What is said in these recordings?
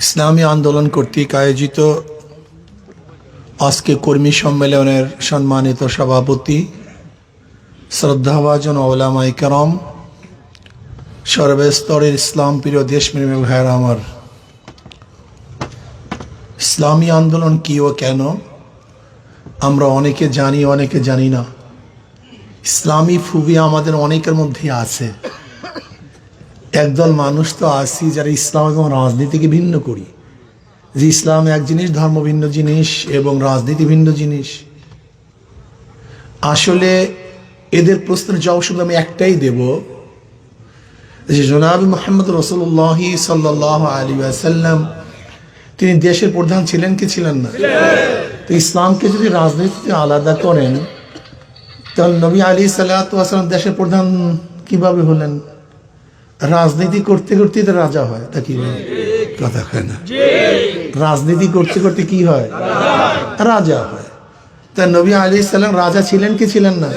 ইসলামী আন্দোলন কর্তৃক আয়োজিত আজকে কর্মী সম্মেলনের সম্মানিত সভাপতি, শ্রদ্ধাভাজন ওলামাই কারম সর্বস্তরের ইসলাম প্রিয় দেশপ্রেমী ভাইয়ের আমার। ইসলামী আন্দোলন কি ও কেন? আমরা অনেকে জানি অনেকে জানি না। ইসলামী ফুবি আমাদের অনেকের মধ্যে আছে। একদল মানুষ তো আছি যারা ইসলাম এবং রাজনীতিকে ভিন্ন করি। যে ইসলাম এক জিনিস, ধর্ম ভিন্ন জিনিস এবং রাজনীতি ভিন্ন জিনিস। আসলে এদের প্রশ্নের জবাব শুধু আমি একটাই দেব যে জনাব মোহাম্মদ রসুল্লাহ সাল্লাহ আলী আসাল্লাম তিনি দেশের প্রধান ছিলেন কি ছিলেন না? তো ইসলামকে যদি রাজনীতিতে আলাদা করেন, তাহলে নবী আলী সাল্লাম দেশের প্রধান কীভাবে হলেন? রাজনীতি করতে করতে তো রাজা হয়, তা কি? কথা হয় না। রাজনীতি করতে করতে কি হয়? রাজা হয়। তা নবী আলী সাল্লাম রাজা ছিলেন কি ছিলেন না?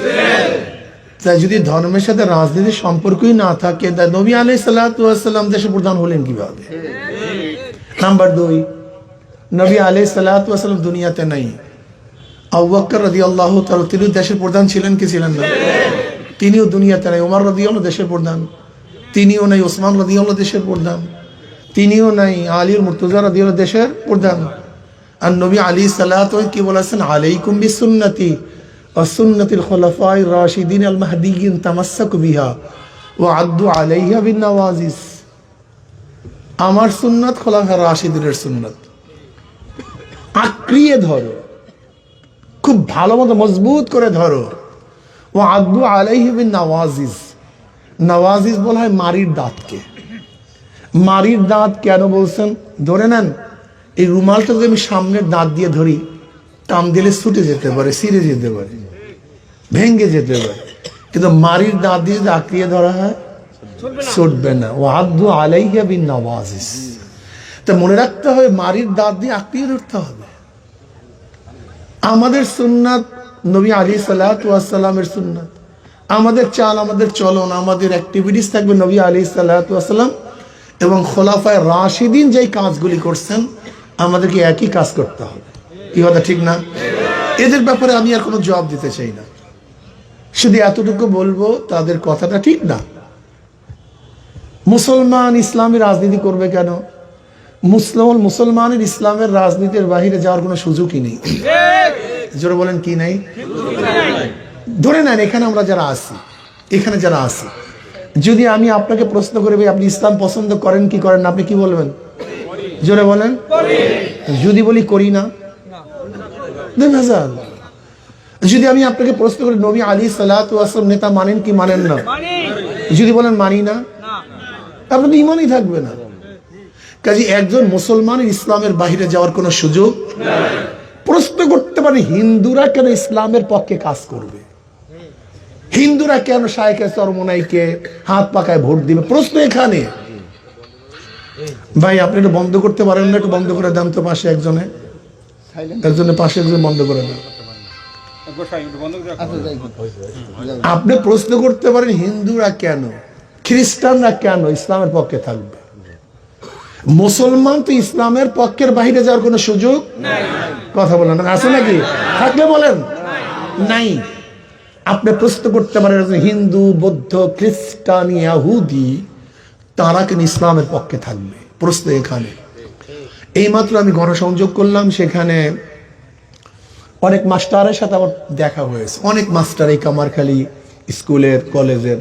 তাই যদি ধর্মের সাথে রাজনীতির সম্পর্কই না থাকে, তা নবী আলী সাল্লাম দেশের প্রধান হলেন কীভাবে? নাম্বার দুই, নবী আলী সাল্লাম দুনিয়াতে নাই। আউ্বাক্কর রদি আল্লাহ তার তিনি দেশের প্রধান ছিলেন কি ছিলেন না? তিনিও দুনিয়াতে নাই। ওমর রদি দেশের প্রধান। তিনিও নাই ওসমান রদি দেশের প্রধান। তিনিও নাই আলীর মুর্তুজা রদি দেশের প্রধান। আর নবী আলী সাল্লাহ কি বলেছেন? আলাইকুম বি সুন্নতি অসুন্নতিল খোলাফাই রাশিদিন আল মাহদিগিন তামাসাক বিহা ও আদু আলাইহা বিন নওয়াজিস। আমার সুন্নত খোলাফা রাশিদিনের সুন্নত। আক্রিয়ে ধরো। খুব ভালো মতো মজবুত করে ধরো। ও আদু আলাইহি বিন নওয়াজিস। নওয়াজিস বলা হয় মারির দাঁতকে। মারির দাঁত কেন বলছেন? ধরে নেন, এই রুমালটা যদি আমি সামনের দাঁত দিয়ে ধরি, টান দিলে ছুটে যেতে পারে সিরে যেতে পারে ভেঙ্গে যেতে পারে। কিন্তু মারির দাঁত দিয়ে যদি আঁকড়িয়ে ধরা হয়, ছুটবে না। ও আদু আলাইহা বিন নওয়াজিস তা মনে রাখতে হবে, মারির দাঁত দিয়ে আঁকড়িয়ে ধরতে হবে। আমাদের সুন্নাত নবী আলী সাল্লাহামের সুন্নাত। আমাদের চাল আমাদের চলন আমাদের অ্যাক্টিভিটিস থাকবে নবী আলী সাল্লাহাম এবং খোলাফায় রাশিদিন যেই কাজগুলি করছেন আমাদেরকে একই কাজ করতে হবে। কি কথা ঠিক না? এদের ব্যাপারে আমি আর কোনো জবাব দিতে চাই না। শুধু এতটুকু বলব তাদের কথাটা ঠিক না। মুসলমান ইসলামী রাজনীতি করবে কেন? মুসলিম মুসলমানের ইসলামের রাজনীতির বাহিরে যাওয়ার কোনো সুযোগই নেই। জোরে বলেন কি নেই। ধরে নেন, এখানে আমরা যারা আছি, এখানে যারা আছি, যদি আমি আপনাকে প্রশ্ন করে, ভাই, আপনি ইসলাম পছন্দ করেন কি করেন না? আপনি কি বলবেন? জোরে বলেন। যদি বলি, করি না। যদি আমি আপনাকে প্রশ্ন করি, নবী আলী সালাম নেতা মানেন কি মানেন না? যদি বলেন, মানি না। আপনার ইমানই থাকবে না। কাজে একজন মুসলমানের ইসলামের বাহিরে যাওয়ার কোনো সুযোগ প্রশ্ন করতে পারে, হিন্দুরা কেন ইসলামের পক্ষে কাজ করবে? হিন্দুরা কেন শায়েখে চরমনাইকে হাত পাকায় ভোট দিবে? প্রশ্ন এখানে। ভাই আপনি একটু বন্ধ করতে পারেন না? একটু বন্ধ করে দেন তো পাশে একজনে। একজনের পাশে একজন বন্ধ করে দেন। আপনি প্রশ্ন করতে পারেন হিন্দুরা কেন? খ্রিস্টানরা কেন ইসলামের পক্ষে থাকবে? মুসলমান তো ইসলামের পক্ষের বাহিরে যাওয়ার কোনো সুযোগ কথা বলেন আছে নাকি? থাকলে বলেন। নাই। আপনি প্রশ্ন করতে পারেন হিন্দু বৌদ্ধ খ্রিস্টান ইয়াহুদি তারা কেন ইসলামের পক্ষে থাকবে? প্রশ্ন এখানে। এইমাত্র আমি গণসংযোগ করলাম সেখানে অনেক মাস্টারের সাথে আমার দেখা হয়েছে। অনেক মাস্টার এই কামারখালী স্কুলের কলেজের।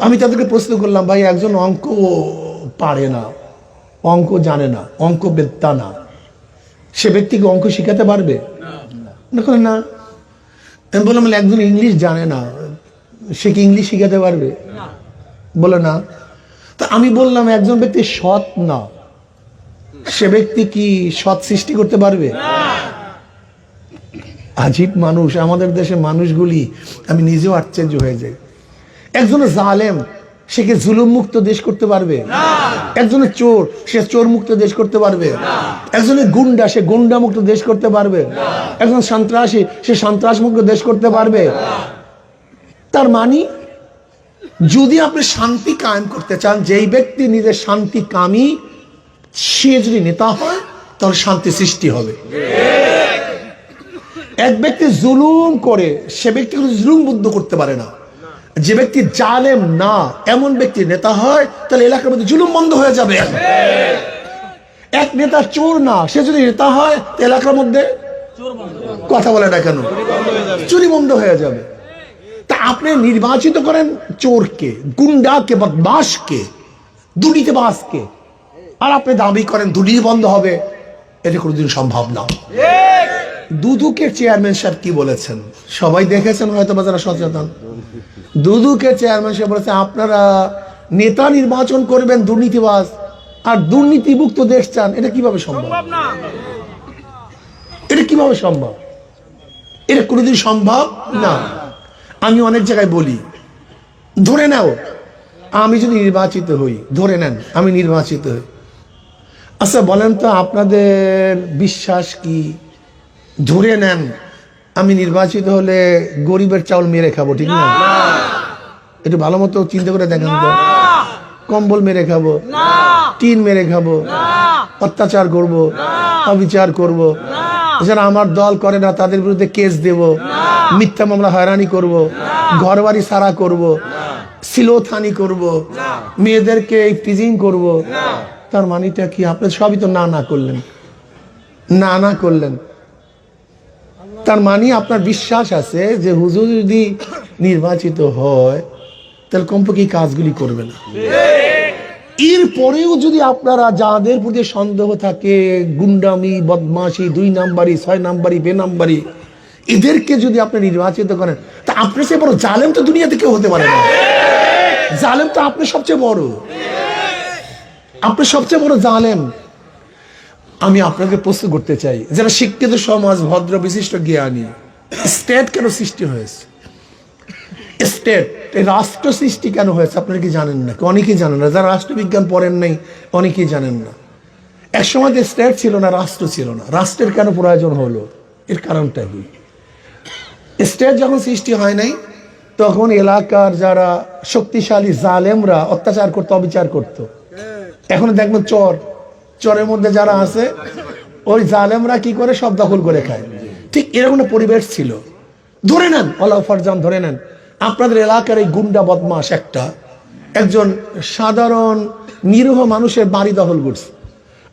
আমি তাদেরকে প্রশ্ন করলাম ভাই একজন অঙ্ক পারে না অঙ্ক জানে না অঙ্ক বেত্তা না। সে ব্যক্তিকে অঙ্ক শিখাতে পারবে? না। না। আমি বললাম একজন ইংলিশ জানে না। সে কি ইংলিশ শিখাতে পারবে? বলে না। তা আমি বললাম একজন ব্যক্তি সৎ না। সে ব্যক্তি কি সৎ সৃষ্টি করতে পারবে? আজীব মানুষ আমাদের দেশে মানুষগুলি আমি নিজেও আশ্চর্য হয়ে যাই। একজন জালেম সে কি জুলুম মুক্ত দেশ করতে পারবে? একজনের চোর সে চোর মুক্ত দেশ করতে পারবে। একজনের গুন্ডা সে গুন্ডা মুক্ত দেশ করতে পারবে। একজন সন্ত্রাসী সে সন্ত্রাস মুক্ত দেশ করতে পারবে। তার মানি যদি আপনি শান্তি কায়েম করতে চান যেই ব্যক্তি নিজের শান্তি কামী সে যদি নেতা হয় তাহলে শান্তি সৃষ্টি হবে। এক ব্যক্তি জুলুম করে সে ব্যক্তি জুলুম বুদ্ধ করতে পারে না। যে ব্যক্তি জালেম না, এমন ব্যক্তি নেতা হয়, তাহলে এলাকার মধ্যে জুলুম বন্ধ হয়ে যাবে। এক নেতা চোর না, সে যদি নেতা হয় এলাকার মধ্যে কথা বলে না কেন? চুরি বন্ধ হয়ে যাবে। তা আপনি নির্বাচিত করেন চোরকে, গুন্ডাকে বদমাসকে দুর্নীতিবাসকে আর আপনি দাবি করেন দুর্নীতি বন্ধ হবে এটা কোনোদিন সম্ভব না। দুদুকের চেয়ারম্যান সাহেব কি বলেছেন? সবাই দেখেছেন হয়তো বা যারা সচেতন। দুদুকের চেয়ারম্যান সাহেব বলেছে আপনারা নেতা নির্বাচন করবেন দুর্নীতিবাজ। আর দুর্নীতিমুক্ত দেশ চান এটা কীভাবে সম্ভব? এটা কীভাবে সম্ভব? এটা কোনোদিন সম্ভব না। আমি অনেক জায়গায় বলি ধরে নাও আমি যদি নির্বাচিত হই ধরে নেন আমি নির্বাচিত হই। আচ্ছা বলেন তো আপনাদের বিশ্বাস কি? ধরে নেন আমি নির্বাচিত হলে গরিবের চাউল মেরে খাব ঠিক না? একটু ভালো মতো চিন্তা করে দেখেন তো। কম্বল মেরে খাব টিন মেরে খাব অত্যাচার করব অবিচার করব। যারা আমার দল করে না তাদের বিরুদ্ধে কেস দেব মিথ্যা মামলা হয়রানি করব ঘর বাড়ি সারা করব সিলোথানি করব মেয়েদেরকে টিজিং করব। তার মানিটা কি? আপনি সবই তো না না করলেন। না না করলেন। তার মানে আপনার বিশ্বাস আছে যে হুজুর যদি নির্বাচিত হয়, তাহলে কমপক্ষে কাজগুলি করবে না। এর পরেও যদি আপনারা যাদের প্রতি সন্দেহ থাকে, গুন্ডামি, বদমাশি, দুই নাম্বারি, ছয় নাম্বারি, বে নাম্বারি, এদেরকে যদি আপনি নির্বাচিত করেন, তা আপনি সে বড় জালেম তো দুনিয়াতে কেউ হতে পারে না। জালেম তো আপনি সবচেয়ে বড়। আপনি সবচেয়ে বড় জালেম। আমি আপনাকে প্রশ্ন করতে চাই, যারা শিক্ষিত, সমাজ, ভদ্র, বিশিষ্ট, জ্ঞানী স্টেট কেন সৃষ্টি হয়েছে? স্টেট এই রাষ্ট্র সৃষ্টি কেন হয়েছে আপনারা কি জানেন না? অনেকেই জানেন না। যারা রাষ্ট্রবিজ্ঞান পড়েন নাই, অনেকেই জানেন না। এক সময় যে স্টেট ছিল না, রাষ্ট্র ছিল না। রাষ্ট্রের কেন প্রয়োজন হলো? এর কারণটা কি? স্টেট যখন সৃষ্টি হয় নাই, তখন এলাকার যারা শক্তিশালী জালেমরা অত্যাচার করতো, অবিচার করতো। এখন দেখবেন চর। চরের মধ্যে যারা আছে, ওই জালেমরা কি করে? সব দখল করে খায়। ঠিক এরকম পরিবেশ ছিল। ধরে নেন অলাউ ধরে নেন। আপনাদের এলাকার এই গুন্ডা বদমাস একটা, একজন সাধারণ নিরীহ মানুষের বাড়ি দখল করছে।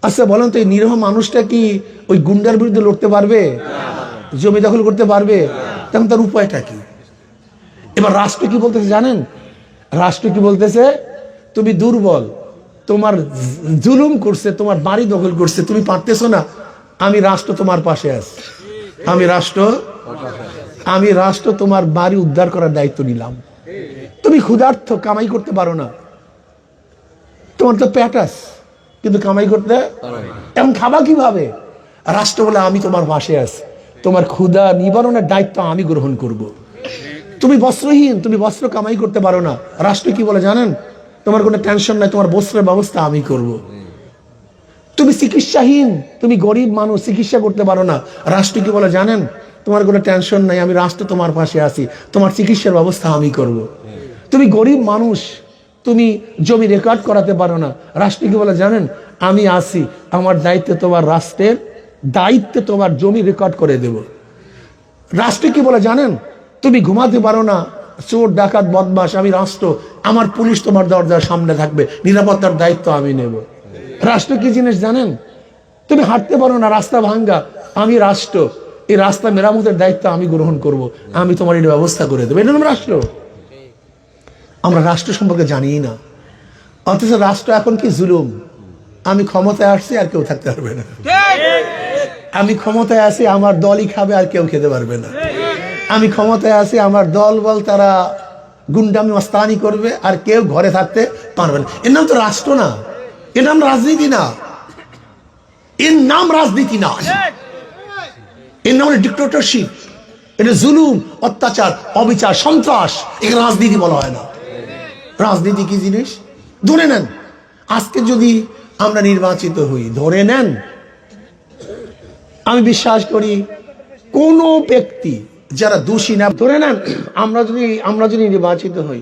আচ্ছা বলেন তো এই নিরীহ মানুষটা কি ওই গুন্ডার বিরুদ্ধে লড়তে পারবে? জমি দখল করতে পারবে? তখন তার উপায়টা কি? এবার রাষ্ট্র কি বলতেছে জানেন? রাষ্ট্র কি বলতেছে? তুমি দুর্বল। তোমার জুলুম করছে, তোমার বাড়ি দখল করছে, তুমি পারতেছো না, আমি রাষ্ট্র তোমার পাশে আছি। আমি রাষ্ট্র আমি রাষ্ট্র তোমার বাড়ি উদ্ধার করার দায়িত্ব নিলাম। তুমি ক্ষুধার্থ কামাই করতে পারো না। তোমার তো প্যাটাস কিন্তু কামাই করতে এখন খাবা কীভাবে? রাষ্ট্র বলে, আমি তোমার পাশে আছি। তোমার ক্ষুধা নিবারণের দায়িত্ব আমি গ্রহণ করব। তুমি বস্ত্রহীন, তুমি বস্ত্র কামাই করতে পারো না। রাষ্ট্র কি বলে জানেন? তোমার কোনো টেনশন নাই, তোমার বস্ত্রের ব্যবস্থা আমি করব। তুমি চিকিৎসাহীন, তুমি গরিব মানুষ, চিকিৎসা করতে পারো না। রাষ্ট্র কি বলে জানেন? তোমার কোনো টেনশন নাই, আমি রাষ্ট্র তোমার পাশে আছি, তোমার চিকিৎসার ব্যবস্থা আমি করব। তুমি গরিব মানুষ, তুমি জমি রেকর্ড করাতে পারো না। রাষ্ট্র কি বলে জানেন? আমি আসি আমার দায়িত্বে তোমার রাষ্ট্রের দায়িত্বে তোমার জমি রেকর্ড করে দেব। রাষ্ট্র কি বলে জানেন? তুমি ঘুমাতে পারো না চোর ডাকাত বদমাস আমি রাষ্ট্র আমার পুলিশ তোমার দরজার সামনে থাকবে নিরাপত্তার দায়িত্ব আমি নেব। রাষ্ট্র কি জিনিস জানেন? তুমি হাঁটতে পারো না রাস্তা ভাঙ্গা আমি রাষ্ট্র এই রাস্তা মেরামতের দায়িত্ব আমি গ্রহণ করব আমি তোমার এটা ব্যবস্থা করে দেবো। এটা নাম রাষ্ট্র। আমরা রাষ্ট্র সম্পর্কে জানিই না। অথচ রাষ্ট্র এখন কি জুলুম? আমি ক্ষমতায় আসছি আর কেউ থাকতে পারবে না। আমি ক্ষমতায় আছি আমার দলই খাবে আর কেউ খেতে পারবে না। আমি ক্ষমতায় আছি, আমার দল বল, তারা গুন্ডামি মস্তানি করবে, আর কেউ ঘরে থাকতে পারবে না। এর নাম তো রাষ্ট্র না। এর নাম রাজনীতি না। এর নাম রাজনীতি না। এর নাম ডিক্টেটরশিপ এটা জুলুম, অত্যাচার, অবিচার, সন্ত্রাস। একে রাজনীতি বলা হয় না। রাজনীতি কি জিনিস? ধরে নেন, আজকে যদি আমরা নির্বাচিত হই, ধরে নেন, আমি বিশ্বাস করি কোনো ব্যক্তি যারা দোষী না ধরে নেন আমরা যদি আমরা যদি নির্বাচিত হই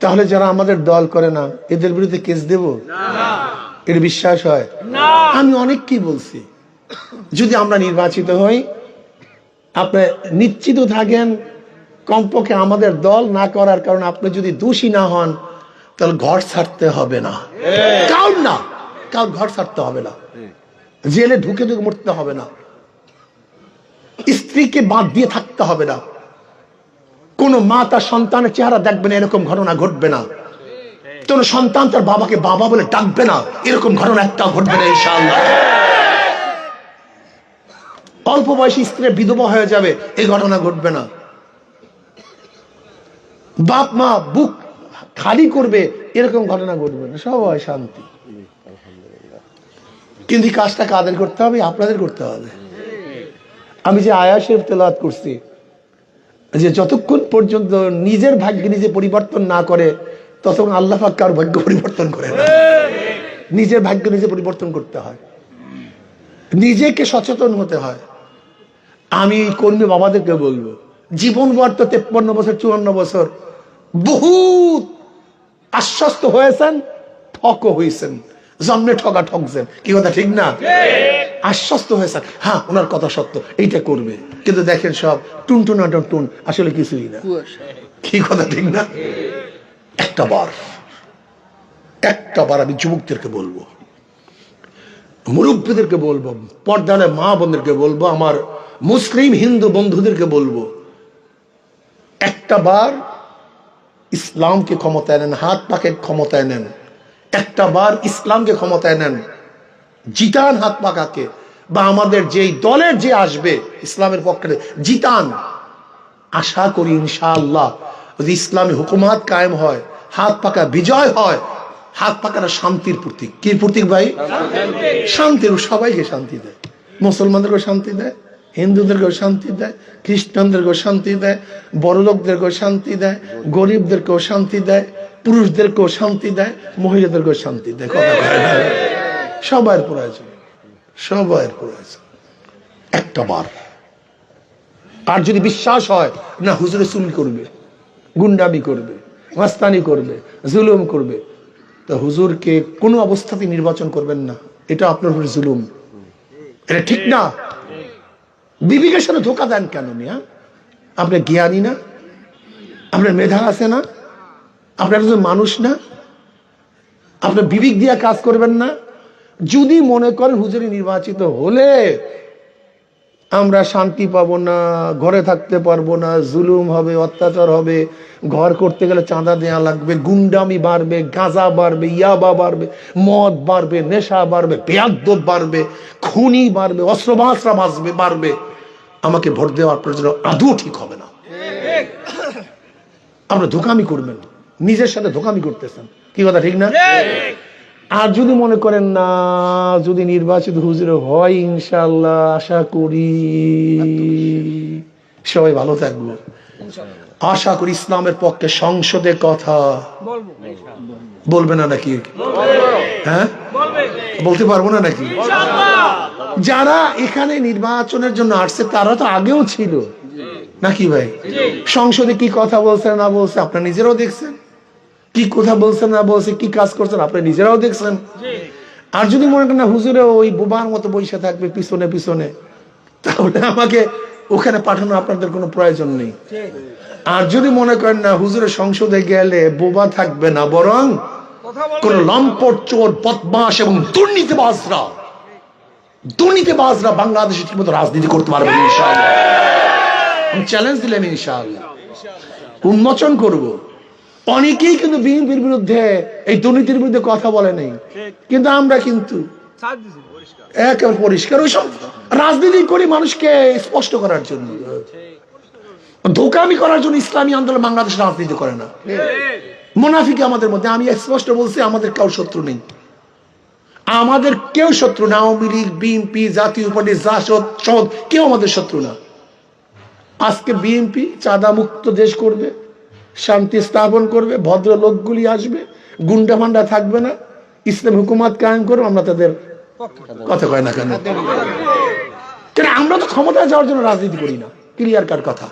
তাহলে যারা আমাদের দল করে না এদের বিরুদ্ধে কেস দেব? এর বিশ্বাস হয়? আমি অনেক কি বলছি। যদি আমরা নির্বাচিত হই আপনি নিশ্চিত থাকেন কমপক্ষে আমাদের দল না করার কারণে আপনি যদি দোষী না হন তাহলে ঘর ছাড়তে হবে না। কাউর না। কাউর ঘর ছাড়তে হবে না। জেলে ঢুকে ঢুকে মরতে হবে না। স্ত্রীকে বাদ দিয়ে থাকতে হবে না। কোন মা তার সন্তানের চেহারা দেখবে না, এরকম ঘটনা ঘটবে না। কোন সন্তান তার বাবাকে বাবা বলে ডাকবে না, এরকম ঘটনা একটা ঘটবে না, ইনশাআল্লাহ। অল্প বয়সী স্ত্রী বিধবা হয়ে যাবে, এই ঘটনা ঘটবে না। বাপ, মা বুক খালি করবে, এরকম ঘটনা ঘটবে না সবাই শান্তি কিন্তু কাজটা কাদের করতে হবে? আপনাদের করতে হবে। আমি যে আয়াসের তেলাওয়াত করছি, যে যতক্ষণ পর্যন্ত নিজের ভাগ্যে নিজে পরিবর্তন না করে, ততক্ষণ আল্লাহ কার ভাগ্য পরিবর্তন করে নিজের ভাগ্য নিজে পরিবর্তন করতে হয়। নিজেকে সচেতন হতে হয়। আমি কর্মী বাবাদেরকে বলব, জীবন বর্ত তেপ্পান্ন বছর, চুয়ান্ন বছর, বহুত আশ্বস্ত হয়েছেন ঠকও হয়েছেন। জন্মে ঠগা ঠকছেন কি কথা ঠিক না? আশ্বস্ত হয়েছেন। হ্যাঁ ওনার কথা সত্য এইটা করবে। কিন্তু দেখেন সব টুন টুন টুন টুন আসলে কিছুই না। কি কথা ঠিক না? একটা বার একটা বার আমি যুবকদেরকে বলব মুরব্বীদেরকে বলব পর্দালে মা বোনদেরকে বলব আমার মুসলিম হিন্দু বন্ধুদেরকে বলব একটা বার ইসলামকে ক্ষমতায় নেন হাত পাকে ক্ষমতায় নেন। একটা বার ইসলামকে ক্ষমতায় নেন। জিতান হাত পাকাকে। বা আমাদের যেই দলের যে আসবে ইসলামের পক্ষে, জিতান। আশা করি ইনশাআল্লাহ যদি ইসলামী হুকুমাত কায়েম হয়, হাত পাকা বিজয় হয়, হাত পাকাটা শান্তির প্রতীক। কি প্রতীক ভাই? শান্তির সবাইকে শান্তি দেয়। মুসলমানদেরকেও শান্তি দেয়, হিন্দুদেরকেও শান্তি দেয়, খ্রিস্টানদেরকেও শান্তি দেয় বড় লোকদেরকেও শান্তি দেয়, গরিবদেরকেও শান্তি দেয় পুরুষদেরকেও শান্তি দেয় মহিলাদেরকেও শান্তি দেয় কথা সবার প্রয়োজন সবার প্রয়োজন। একটা বার। আর যদি বিশ্বাস হয় না হুজুরে চুল করবে গুন্ডামি করবে মাস্তানি করবে জুলুম করবে তো হুজুরকে কোনো অবস্থাতে নির্বাচন করবেন না। এটা আপনার উপরে জুলুম। এটা ঠিক না? বিবেকের সাথে ধোকা দেন কেন মিয়া? আপনার জ্ঞানী না? আপনার মেধা আছে না? আপনার একজন মানুষ না। আপনার বিবেক দিয়ে কাজ করবেন না। যদি মনে করেন হুজুরি নির্বাচিত হলে আমরা শান্তি পাবো না ঘরে থাকতে পারব না জুলুম হবে অত্যাচার হবে ঘর করতে গেলে চাঁদা দেওয়া লাগবে গুন্ডামি বাড়বে গাঁজা বাড়বে ইয়াবা বাড়বে মদ বাড়বে নেশা বাড়বে পেয়াদ্দ বাড়বে খুনি বাড়বে অস্ত্রবাসরা বাঁচবে বাড়বে। আমাকে ভোট দেওয়ার প্রয়োজন আদৌ ঠিক হবে না। আমরা ধোকামি করবেন নিজের সাথে ধোকামি করতেছেন। কি কথা ঠিক না? আর যদি মনে করেন না যদি নির্বাচিত হুজুর হয় ইনশাল্লাহ আশা করি সবাই ভালো থাকব। আশা করি ইসলামের পক্ষে সংসদে কথা বলবে। না নাকি? হ্যাঁ? বলতে পারব না নাকি? যারা এখানে নির্বাচনের জন্য আসছে তারা তো আগেও ছিল। নাকি ভাই? সংসদে কি কথা বলছে না বলছে আপনারা নিজেরাও দেখছেন। কি কথা বলছেন না বলছে কি কাজ করছেন আপনি নিজেরাও দেখছেন। আর যদি মনে করেন হুজুরে ওই বোবার মতো বসে থাকবে পিছনে পিছনে তাহলে আমাকে ওখানে পাঠানো আপনাদের কোনো প্রয়োজন নেই। আর যদি মনে করেন না হুজুরের সংসদে গেলে বোবা থাকবে না বরং কোন লম্পট চোর বদমাস এবং দুর্নীতিবাজরা দুর্নীতিবাজরা বাংলাদেশে ঠিকমতো রাজনীতি করতে পারবে ইনশাআল্লাহ। আমি চ্যালেঞ্জ দিলাম ইনশাআল্লাহ। উন্মোচন করব। অনেকেই কিন্তু বিএনপির বিরুদ্ধে, এই দুর্নীতির বিরুদ্ধে কথা বলে নেই। কিন্তু আমরা কিন্তু একেবারে পরিষ্কার। রাজনীতি করি মানুষকে স্পষ্ট করার জন্য। ধোকামি করার জন্য ইসলামী আন্দোলন বাংলাদেশ রাজনীতি করে না। মোনাফিকে আমাদের মধ্যে। আমি স্পষ্ট বলছি, আমাদের কাউ শত্রু নেই। আমাদের কেউ শত্রু না। আওয়ামী লীগ, বিএনপি, জাতীয় পার্টি, জাসদ, সদ, কেউ আমাদের শত্রু না। আজকে বিএনপি চাঁদা মুক্ত দেশ করবে। শান্তি স্থাপন করবে ভদ্র লোকগুলি আসবে গুন্ডা মান্ডা থাকবে না, ইসলাম হুকুমাত কায়েম করবে, আমরা তাদের কথা কয় না কেন? কেন আমরা তো ক্ষমতায় যাওয়ার জন্য রাজনীতি করি না, ক্লিয়ার কার কথা?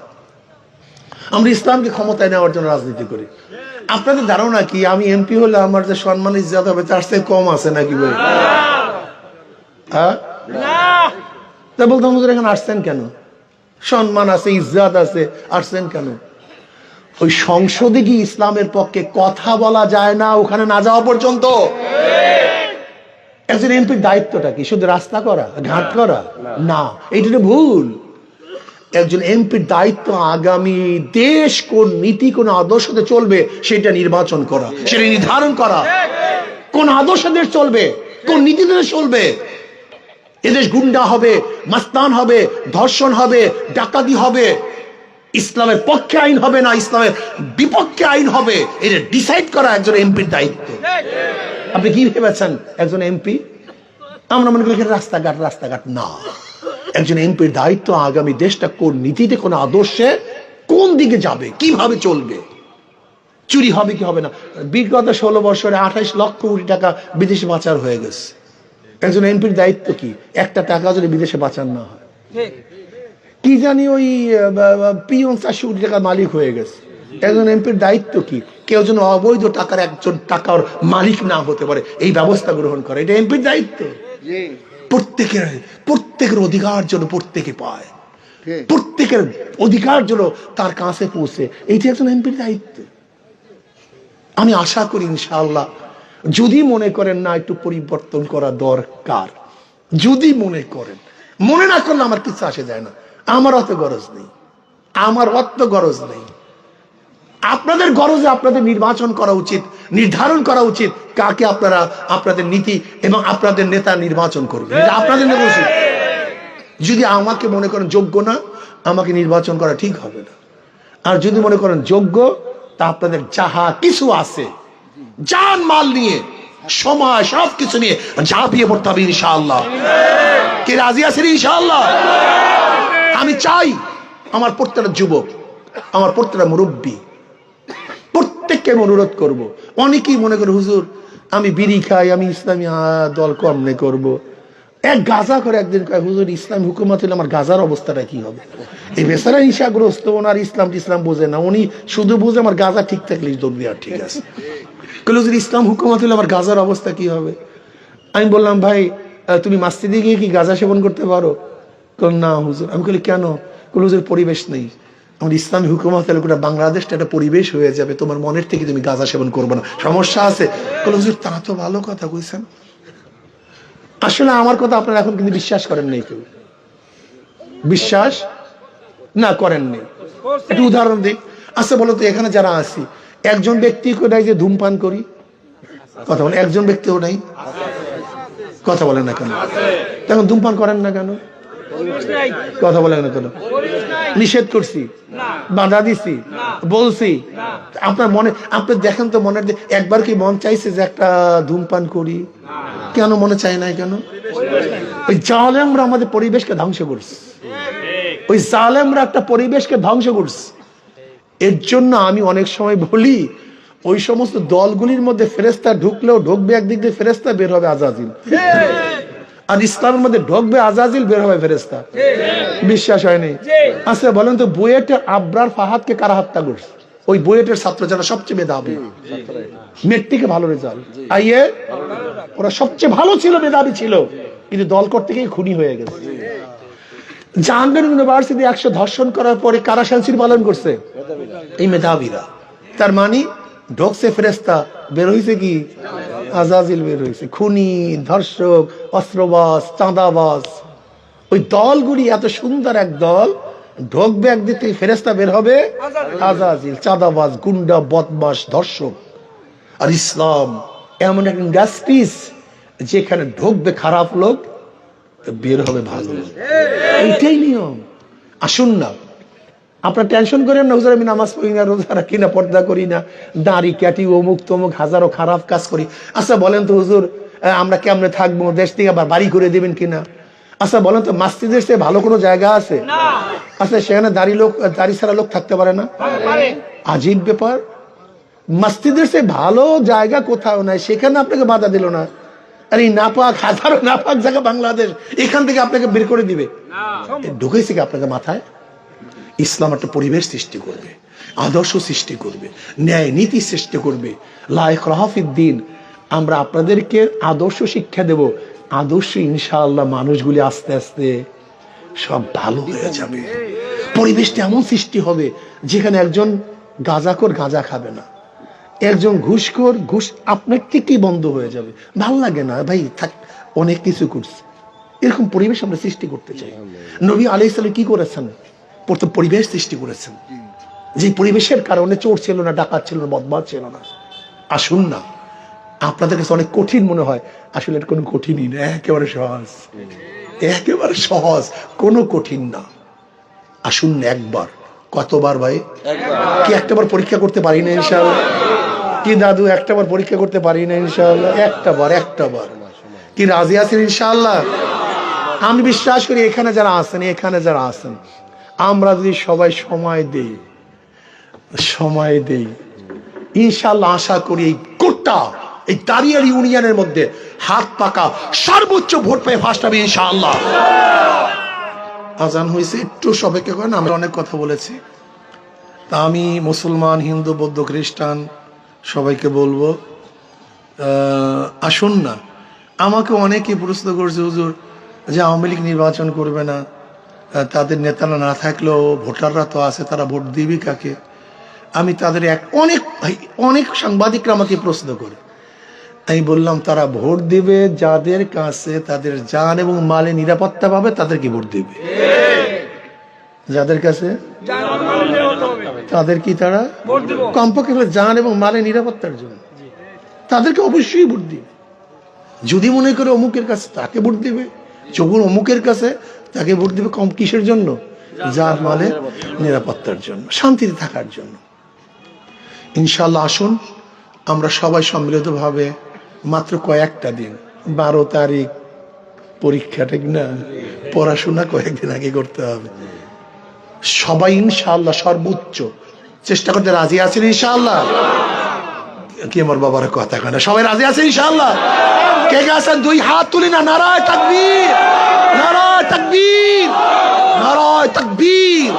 আমরা ইসলামকে ক্ষমতায় নেওয়ার জন্য রাজনীতি করি। আপনাদের ধারণা কি, আমি এমপি হলে আমার যে সম্মান, ইজ্জাত হবে, তার চেয়ে কম আছে নাকি বই হ্যাঁ? বলতাম এখানে আসছেন কেন? সম্মান আছে, ইজ্জাত আছে, আসছেন কেন? ওই সংসদে কি ইসলামের পক্ষে কথা বলা যায় না, ওখানে না যাওয়া পর্যন্ত। একজন এমপির দায়িত্বটা কি? শুধু রাস্তা করা, ঘাট করা? না, এইটা ভুল। একজন এমপির দায়িত্ব আগামী দেশ কোন নীতি, কোন আদর্শতে চলবে, সেটা নির্বাচন করা, সেটা নির্ধারণ করা। কোন আদর্শ দেশ চলবে, কোন নীতিতে দেশ চলবে? এদেশ গুন্ডা হবে, মাস্তান হবে, ধর্ষণ হবে, ডাকাতি হবে। ইসলামের পক্ষে আইন হবে না, ইসলামের বিপক্ষে আইন হবে, এটা ডিসাইড করা একজন এমপির দায়িত্ব। আপনি কি ভেবেছেন, একজন এমপি? আমরা মনে করি রাস্তাঘাট রাস্তাঘাট না। একজন এমপির দায়িত্ব আগামী দেশটা কোন নীতিতে, কোন আদর্শে, কোন দিকে যাবে, কীভাবে চলবে? চুরি হবে কি হবে না? বিগত ষোলো বছরে আঠাইশ লক্ষ কোটি টাকা বিদেশে পাচার হয়ে গেছে। একজন এমপির দায়িত্ব কি? একটা টাকা যদি বিদেশে পাচার না হয়। কি জানি ওই পিয়ন চারশো কোটি টাকার মালিক হয়ে গেছে। একজন এমপির দায়িত্ব কি? কেউ যেন অবৈধ টাকার একজন টাকার মালিক না হতে পারে এই ব্যবস্থা গ্রহণ করে। এটা এমপির দায়িত্ব। প্রত্যেকের প্রত্যেকের অধিকার জন্য প্রত্যেকে পায়। প্রত্যেকের অধিকার জন্য তার কাছে পৌঁছে। এইটি একজন এমপির দায়িত্ব। আমি আশা করি ইনশাআল্লাহ যদি মনে করেন না একটু পরিবর্তন করা দরকার। যদি মনে করেন। মনে না করলে আমার কিছু আসে যায় না। আমার অত গরজ নেই। আমার অত গরজ নেই। আপনাদের গরজে আপনাদের নির্বাচন করা উচিত, নির্ধারণ করা উচিত কাকে আপনারা আপনাদের নীতি এবং আপনাদের নেতা নির্বাচন করবেন। আপনাদের নেতা যদি আমাকে মনে করেন যোগ্য না, আমাকে নির্বাচন করা ঠিক হবে না। আর যদি মনে করেন যোগ্য, তা আপনাদের যাহা কিছু আছে জান মাল নিয়ে, সময় সব কিছু নিয়ে ঝাঁপিয়ে পড়তে হবে ইনশাআল্লাহ। কে রাজি আছেন ইনশাআল্লাহ? আমি চাই আমার প্রত্যেকটা যুবক, আমার প্রত্যেকটা মুরব্বী, প্রত্যেককে আমি অনুরোধ করব। অনেকেই মনে করে, হুজুর, আমি বিড়ি খাই, আমি ইসলামী দল কমনে করব। এক গাজা করে একদিন কয়, হুজুর, ইসলাম হুকুমত হলে আমার গাজার অবস্থাটা কি হবে? এই বেচারা ঈশাগ্রস্ত ওনার ইসলাম ইসলাম বোঝে না। উনি শুধু বুঝে, আমার গাজা ঠিক থাকলে দৌড় আর ঠিক আছে। কইল, হুজুর, ইসলাম হুকুমত হলে আমার গাজার অবস্থা কি হবে? আমি বললাম, ভাই তুমি মাস্তিদি গিয়ে কি গাজা সেবন করতে পারো? না, হুজুর। আমি বলি কেন? কল হুজুর, পরিবেশ নেই। আমার ইসলামী হুকুমত হলে গোটা বাংলাদেশটা একটা পরিবেশ হয়ে যাবে। তোমার মনের থেকে তুমি গাঁজা সেবন করব না। সমস্যা আছে? বলে হুজুর তা তো ভালো কথা কইছেন। আসলে আমার কথা আপনারা এখন কিন্তু বিশ্বাস করেন নেই কেউ। বিশ্বাস? না, করেন নেই। একটু উদাহরণ দিই। আচ্ছা বলো তো, এখানে যারা আছি, একজন ব্যক্তি কোথায় যে ধূমপান করি? কথা বলে একজন ব্যক্তিও নাই? কথা বলেন না কেন? তখন ধূমপান করেন না কেন? কথা বলেন না কেন? নিষেধ করছি বাধা দিছি বলছি। আপনার মনে আপনি দেখেন তো মনের যে একবার কি মন চাইছে যে একটা ধূমপান করি? কেন মনে চায় না কেন? ওই জালেমরা আমাদের পরিবেশকে ধ্বংস করছে। ওই জালেমরা একটা পরিবেশকে ধ্বংস করছে। এর জন্য আমি অনেক সময় বলি ওই সমস্ত দলগুলির মধ্যে ফেরেস্তা ঢুকলেও ঢুকবে একদিক দিয়ে ফেরেস্তা বের হবে আজাজিল আর ইসলামের মধ্যে ঢুকবে আজাজিল বের হবে ফেরেস্তা বিশ্বাস হয়নি। আচ্ছা বলেন তো বুয়েটের আবরার ফাহাদকে কারা হত্যা করছে? ওই বুয়েটের ছাত্র যারা সবচেয়ে মেধাবী। মেট্রিকে ভালো রেজাল্ট আইয়ে, ওরা সবচেয়ে ভালো ছিল, মেধাবী ছিল। কিন্তু দল করতে গিয়ে খুনি হয়ে গেছে। জাহাঙ্গীর ইউনিভার্সিটি একশো ধর্ষণ করার পরে কারা শান্তির পালন করছে? এই মেধাবীরা। তার মানে ঢোকছে ফেরেস্তা বের হয়েছে কি? আজাজিল বের হয়েছে। খুনি ধর্ষক অস্ত্রবাস চাঁদাবাজ। ওই দলগুলি এত সুন্দর এক দল ঢোকবে একদিক থেকে ফেরেস্তা বের হবে। আজাজিল। চাঁদাবাজ গুন্ডা বদমাস ধর্ষক। আর ইসলাম এমন এক ইন্ডাস্ট্রিজ যেখানে ঢোকবে খারাপ লোক তো বের হবে ভালো। এইটাই নিয়ম। আসুন না। আপনার টেনশন করেন না হুজুর আমি নামাজ পড়ি না রোজা রাখি না পর্দা করি না দাড়ি ক্যাটি অমুক তমুক হাজারো খারাপ কাজ করি। আচ্ছা বলেন তো হুজুর আমরা কেমনে থাকব? দেশ থেকে আবার বাড়ি করে দেবেন কিনা? আচ্ছা বলেন তো মাস্তিদের সে ভালো কোনো জায়গা আছে? আচ্ছা সেখানে দাড়ি লোক দাড়ি ছাড়া লোক থাকতে পারে না? আজীব ব্যাপার। মসজিদের সে ভালো জায়গা কোথাও নাই সেখানে আপনাকে বাধা দিল না। আর এই নাপাক হাজারো নাপাক জায়গা বাংলাদেশ এখান থেকে আপনাকে বের করে দিবে। ঢুকেছে কি আপনাকে মাথায়? ইসলাম একটা পরিবেশ সৃষ্টি করবে, আদর্শ সৃষ্টি করবে, ন্যায় নীতি সৃষ্টি করবে। লায়ক রাহাফিদ্দিন আমরা আপনাদেরকে আদর্শ শিক্ষা দেব। আদর্শ ইনশাআল্লাহ মানুষগুলি আস্তে আস্তে সব ভালো হয়ে যাবে। পরিবেশটা এমন সৃষ্টি হবে যেখানে একজন গাঁজাখোর গাঁজা খাবে না। একজন ঘুষখোর ঘুষ আপনার থেকেই বন্ধ হয়ে যাবে। ভালো লাগে না, ভাই, থাক, অনেক কিছু করছে। এরকম পরিবেশ আমরা সৃষ্টি করতে চাই। নবী আলাইসাল্লাম কি করেছেন? প্রথম পরিবেশ সৃষ্টি করেছেন। যে পরিবেশের কারণে চোর ছিল না ডাকাত ছিল না বদমাস ছিল না। আসুন না। আপনাদের কাছে অনেক কঠিন মনে হয়। আসলে এটা কোনো কঠিনই না একেবারে সহজ। একেবারে সহজ কোনো কঠিন না। আসুন না একবার। কতবার ভাই? কি একটাবার পরীক্ষা করতে পারি না ইনশাআল্লাহ? কি দাদু একটাবার পরীক্ষা করতে পারি না ইনশাআল্লাহ? একটা বার একটা বার কি রাজি আছেন ইনশাআল্লাহ? আমি বিশ্বাস করি এখানে যারা আছেন এখানে যারা আছেন আমরা যদি সবাই সময় দেই সময় দেই, ইনশাআল্লাহ আশা করি এই কোটটা, এই দাঁড়িয়ার ইউনিয়নের মধ্যে হাত পাকা সর্বোচ্চ ভোট পেয়ে ফার্স্ট হবে ইনশাআল্লাহ। আজান হয়েছে, একটু সবাইকে করেন, আমরা অনেক কথা বলেছি। তা আমি মুসলমান, হিন্দু, বৌদ্ধ, খ্রিস্টান, সবাইকে বলব আসুন না। আমাকে অনেকে প্রশ্ন করছে, হুজুর, যে আওয়ামী লীগ নির্বাচন করবে না তাদের নেতারা না থাকলেও ভোটাররা তো আছে, তারা ভোট দিবি কাকে? আমি তাদের এক অনেক অনেক সাংবাদিকরা আমাকে প্রশ্ন করে। আমি বললাম, তারা ভোট দিবে যাদের কাছে তাদের জান এবং মালে নিরাপত্তা পাবে তাদেরকে ভোট দিবে? যাদের কাছে? তাদের কি তারা? কমপক্ষে জান এবং মালে নিরাপত্তার জন্য। তাদেরকে অবশ্যই ভোট দিবে। যদি মনে করে অমুকের কাছে তাকে ভোট দিবে, যখন অমুকের কাছে তাকে ভোট দিবে কম কিসের জন্য? যার মালে নিরাপত্তার জন্য শান্তিতে থাকার জন্য। ইনশাল্লাহ আসুন আমরা সবাই সম্মিলিতভাবে মাত্র কয়েকটা দিন বারো তারিখ পরীক্ষা ঠিক না? পড়াশোনা কয়েকদিন আগে করতে হবে। সবাই ইনশাআল্লাহ সর্বোচ্চ চেষ্টা করতে রাজি আছেন ইনশাআল্লাহ? কি আমার বাবার কথা কেন সবাই রাজি আছে ইনশাল্লাহ কে আছেন? দুই হাত তুলি না নারায় তাকবীর নারায় তাকবীর। নারায় তাকবীর।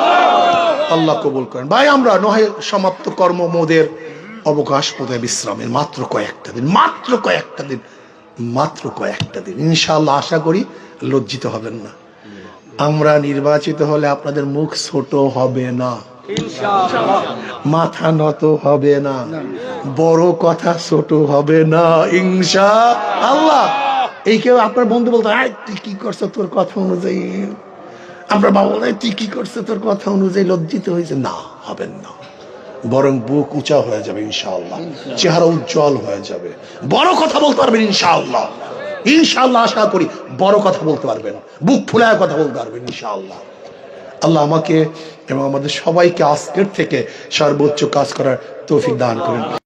আল্লাহ কবুল করেন। ভাই, আমরা নহে সমাপ্ত কর্ম মোদের অবকাশ বোধহয় বিশ্রামের মাত্র কয়েকটা দিন, মাত্র কয়েকটা দিন, মাত্র কয়েকটা দিন। ইনশাআল্লাহ আশা করি লজ্জিত হবেন না। আমরা নির্বাচিত হলে আপনাদের মুখ ছোট হবে না। মাথা নত হবে না। বড় কথা ছোট হবে না ইনশা আল্লাহ এই কেউ আপনার বন্ধু বলতো "আয়, তুই কি করছ তোর কথা অনুযায়ী? আমরা বাবা বলে তুই কি করছ তোর কথা অনুযায়ী লজ্জিত হয়েছে? না হবেন না। বরং বুক উঁচা হয়ে যাবে ইনশাআল্লাহ। চেহারা উজ্জ্বল হয়ে যাবে। বড় কথা বলতে পারবেন ইনশাআল্লাহ। ইনশাআল্লাহ আশা করি বড় কথা বলতে পারবেন। বুক ফুলায় কথা বলতে পারবেন ইনশাআল্লাহ। আল্লাহ আমাকে এবং আমাদের সবাইকে আজকের থেকে সর্বোচ্চ কাজ করার তৌফিক দান করেন।